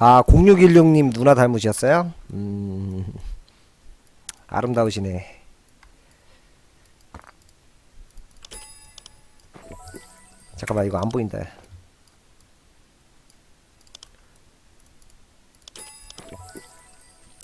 아 0616님 누나 닮으셨어요? 음 아름다우시네 잠깐만 이거 안 보인다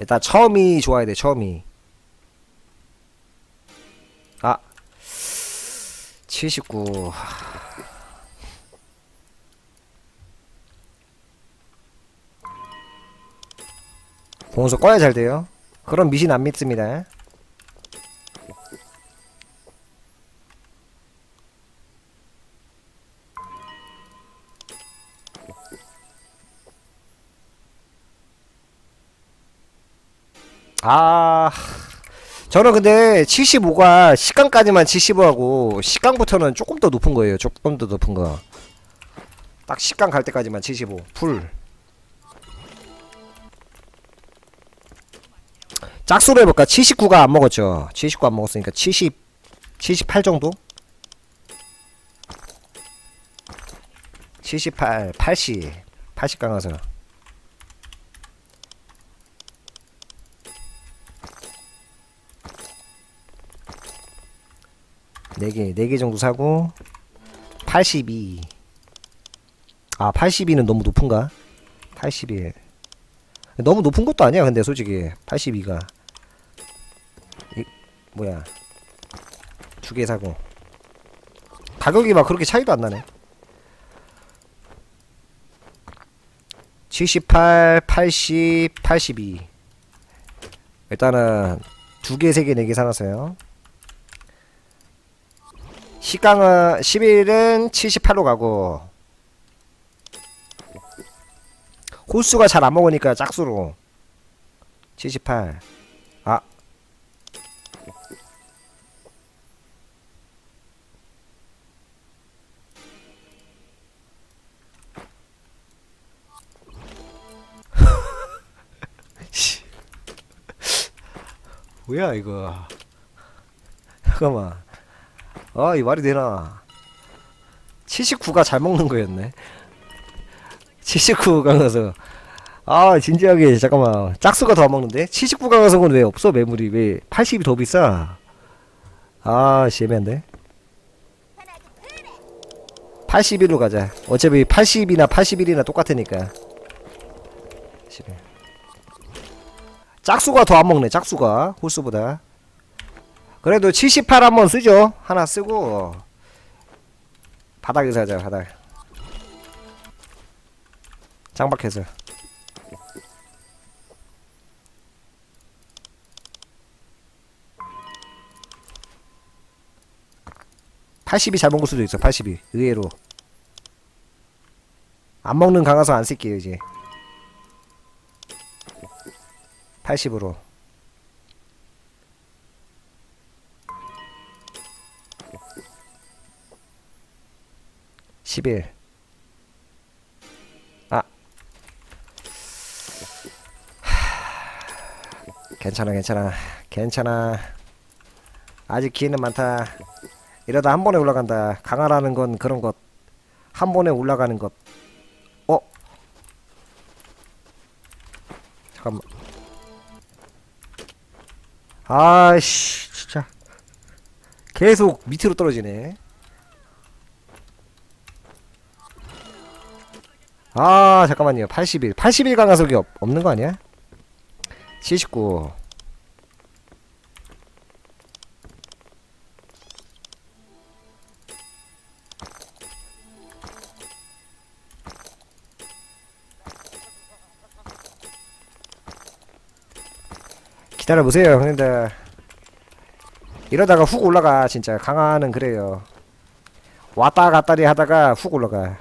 일단 처음이 좋아야 돼 처음이 아 79. 공수 꺼야 잘 돼요. 그럼 미신 안 믿습니다. 아, 저는 근데 75가 식강까지만 75하고 식강부터는 조금 더 높은 거예요. 조금 더 높은 거. 딱 식강 갈 때까지만 75. 풀. 짝수로 해볼까? 79가 안 먹었죠. 79 안 먹었으니까 70, 78 정도? 78, 80, 80 강화서. 네 개, 네 개 정도 사고 82. 아, 82는 너무 높은가? 82. 너무 높은 것도 아니야, 근데 솔직히 82가. 이 뭐야? 두 개 사고. 가격이 막 그렇게 차이도 안 나네. 78, 80, 82. 일단은 두 개, 세 개, 네 개 사놨어요. 시강은 11은 78로 가고 홀수가 잘 안 먹으니까 짝수로 78 뭐야 이거 잠깐만 아, 이 말이 되나? 79가 잘 먹는 거였네. 79 강화석. 아, 진지하게, 잠깐만. 짝수가 더안 먹는데? 79 강화석은 왜 없어, 매물이? 왜 80이 더 비싸? 아, 씨, 애매한데? 81로 가자. 어차피 80이나 81이나 똑같으니까. 11. 짝수가 더 안 먹네, 짝수가. 홀수보다. 그래도 78 한번 쓰죠. 하나 쓰고 바닥에서 하자 바닥. 장박해서. (80이) 잘 먹을 수도 있어 (80이) 의외로 안 먹는 강화서 안 쓸게요 이제 (80으로) 11 아. 괜찮아 괜찮아. 괜찮아. 아직 기회는 많다. 이러다 한 번에 올라간다. 강화라는 건 그런 것. 한 번에 올라가는 것. 어? 잠깐만 아이씨 진짜. 계속 밑으로 떨어지네. 아 잠깐만요. 81 81 강화석이 없, 없는 거 아니야? 79 기다려보세요 형님들. 이러다가 훅 올라가 진짜. 강화는 그래요. 왔다 갔다리 하다가 훅 올라가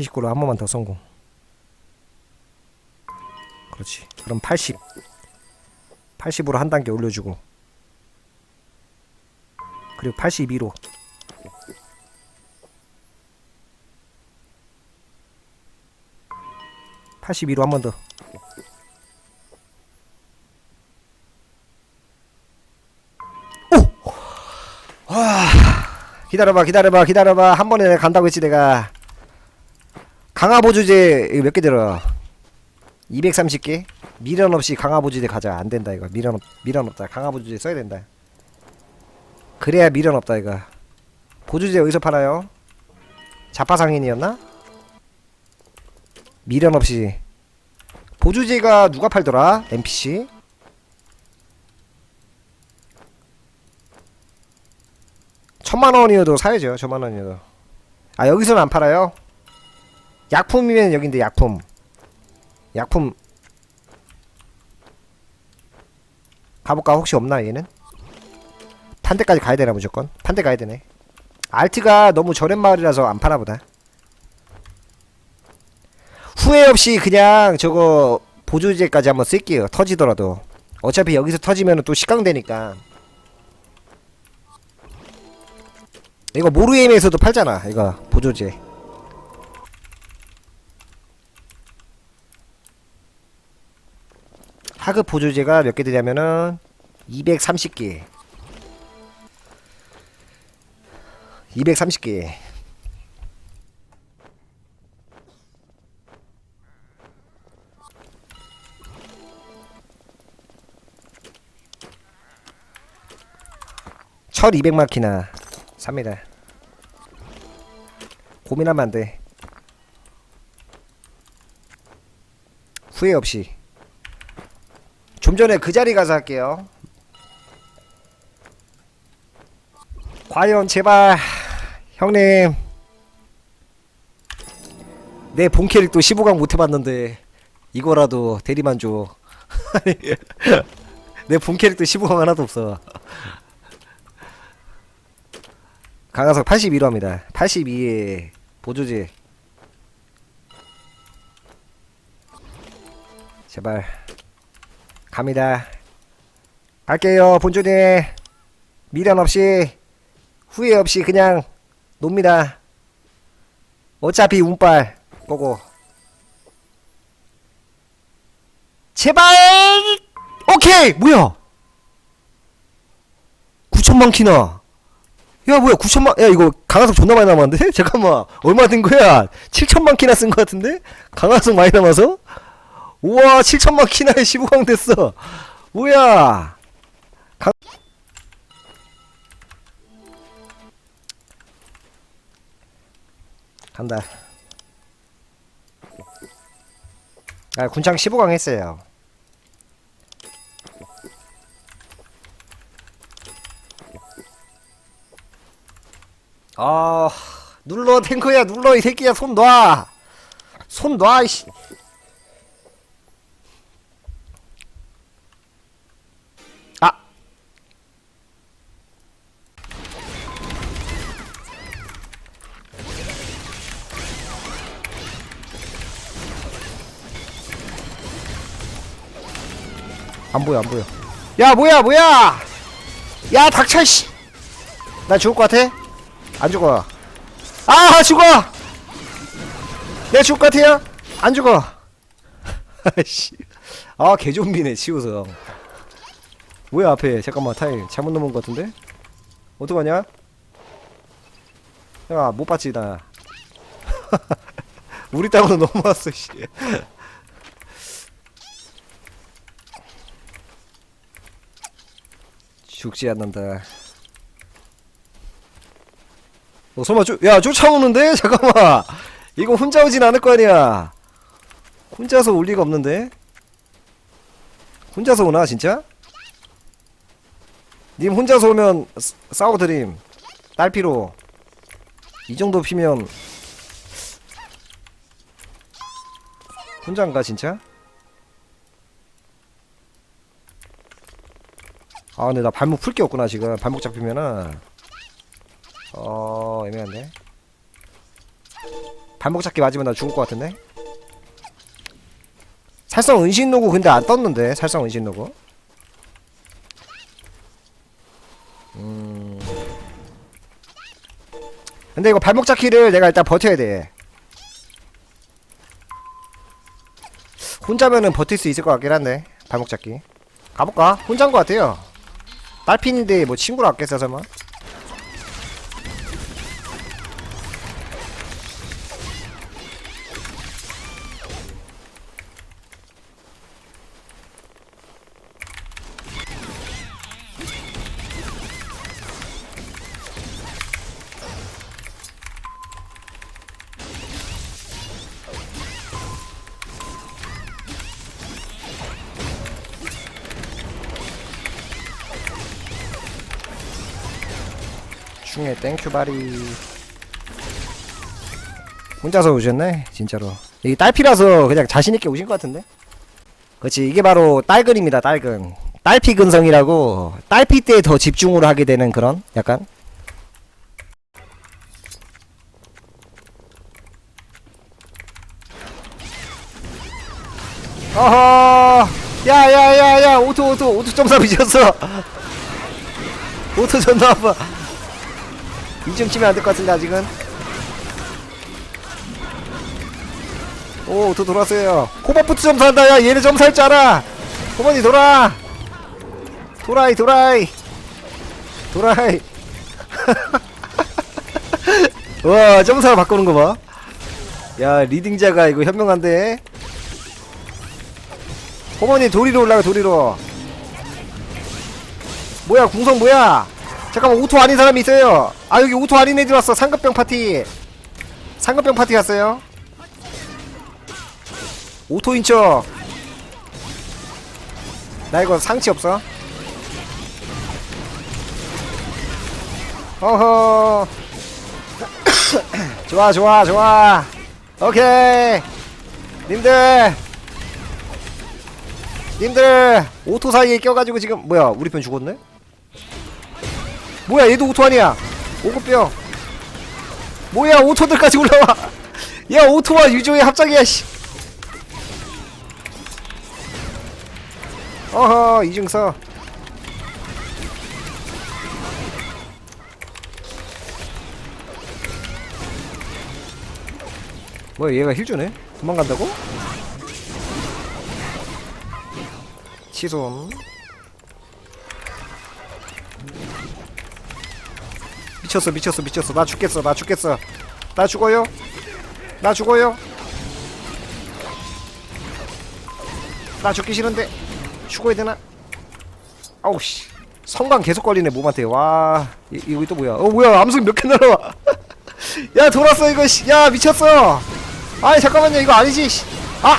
79로 한 번만 더 성공 그렇지 그럼 80 80으로 한 단계 올려주고 그리고 82로 팔십이로 한 번 더. 기다려봐, 기다려봐, 기다려봐. 한 번에 간다고 했지, 내가. 강화 보조제 이거 몇개 들어? 230개? 미련 없이 강화 보조제 가자. 안 된다 이거. 미련 없, 미련 없다. 강화 보조제 써야 된다. 그래야 미련 없다 이거. 보조제 어디서 팔아요? 자파상인이었나? 미련 없이 보조제가 누가 팔더라? NPC? 천만 원이어도 사야죠. 천만 원이어도. 아 여기서는 안 팔아요? 약품이면 여긴데 약품. 약품. 가볼까? 혹시 없나 얘는? 판대까지 가야 되나 무조건? 판대 가야 되네. 알트가 너무 저렴 마을이라서 안 파나 보다. 후회 없이 그냥 저거 보조제까지 한번 쓸게요. 터지더라도. 어차피 여기서 터지면 또 식강되니까. 이거 모르게임에서도 팔잖아. 이거 보조제. 하급 보조제가 몇 개 되냐면은 230개. 230개. 철 200마키나 삽니다. 고민하면 안 돼. 후회 없이. 좀 전에 그 자리 가서 할게요. 과연 제발 형님 내 본 캐릭터 15강 못 해봤는데 이거라도 대리만 줘. 내본 캐릭터 15강 하나도 없어. 강화석 81호 합니다. 82에 보조제. 제발 갑니다. 갈게요 본조님 미련 없이 후회 없이 그냥 놉니다. 어차피 운빨 보고. 제발! 오케이! 뭐야? 9천만 키나? 야 뭐야 9천만 야 이거 강화석 존나 많이 남았는데? 잠깐만 얼마 든 거야? 7천만 키나 쓴 거 같은데? 강화석 많이 남아서 우와 7천만 키나에 15강 됐어 뭐야 강... 간다 아 군창 15강 했어요 아 눌러 탱커야 눌러 이 새끼야 손 놔. 손 놔. 이씨. 안 보여 안 보여. 야 뭐야 뭐야. 야 닥쳐 씨. 나 죽을 것 같아? 안 죽어. 아 죽어. 내가 죽을 것 같아요? 안 죽어. 아 개좀비네 치우서. 뭐야 앞에 잠깐만 타일 잘못 넘은 것 같은데? 어떡하냐? 야못 봤지 나. 우리 땅으로 넘어왔어 씨. 죽지 않는다. 어, 설마 쫓, 야, 쫓아오는데? 잠깐만. 이거 혼자 오진 않을 거 아니야. 혼자서 올 리가 없는데? 혼자서 오나, 진짜? 님 혼자서 오면 싸- 싸워드림. 딸피로. 이 정도 피면. 혼자인가, 진짜? 아, 근데 나 발목 풀 게 없구나, 지금. 발목 잡히면은. 어 애매한데. 발목 잡기 맞으면 나 죽을 것 같은데? 살성 은신 로고 근데 안 떴는데 살성 은신 로고. 음. 근데 이거 발목 잡기를 내가 일단 버텨야 돼. 혼자면은 버틸 수 있을 것 같긴 한데 발목 잡기. 가볼까? 혼자인 것 같아요 딸핀인데 뭐 친구로 왔겠어 설마 중에 땡큐 바리. 혼자서 오셨네 진짜로. 이 딸피라서 그냥 자신있게 오신 것 같은데? 그렇지 이게 바로 딸근입니다 딸근. 딸피 근성이라고 딸피 때 더 집중을 하게 되는 그런 약간? 어허 야야야야 오토 오토 오토 점사 미쳤어. 오토 존나 아파 이쯤 치면 안 될 것 같은데 아직은? 오또 돌았어요. 호버푸트 점사한다 야. 얘네 점사할 줄 알아. 호버니 돌아. 도라이 도라이. 도라이. 와 점사 바꾸는 거봐야 리딩자가 이거 현명한데. 호버니 도리로 올라가 도리로. 뭐야 궁성 뭐야 잠깐만 오토 아닌 사람이 있어요. 아 여기 오토 아닌 애들 왔어. 상급병 파티. 상급병 파티 갔어요. 오토인 척나 이거 상치 없어. 어허. 좋아 좋아 좋아. 오케이. 님들. 님들 오토 사이에 껴가지고 지금 뭐야 우리 편 죽었네 뭐야 얘도 오토 아니야. 오급병 뭐야 오토들까지 올라와. 야 오토와 유조의 합작이야 씨. 어허 이중서. 뭐야 얘가 힐 주네? 도망간다고? 치솜 미쳤어 미쳤어 미쳤어. 나 죽겠어 나 죽겠어. 나 죽어요? 나 죽어요? 나 죽기 싫은데 죽어야 되나? 아우씨. 성광 계속 걸리네 몸한테. 와 이, 이거 또 뭐야? 어 뭐야? 암석 몇 개 날아와. 야 돌았어 이거 씨. 야 미쳤어. 아니 잠깐만요. 이거 아니지 씨. 아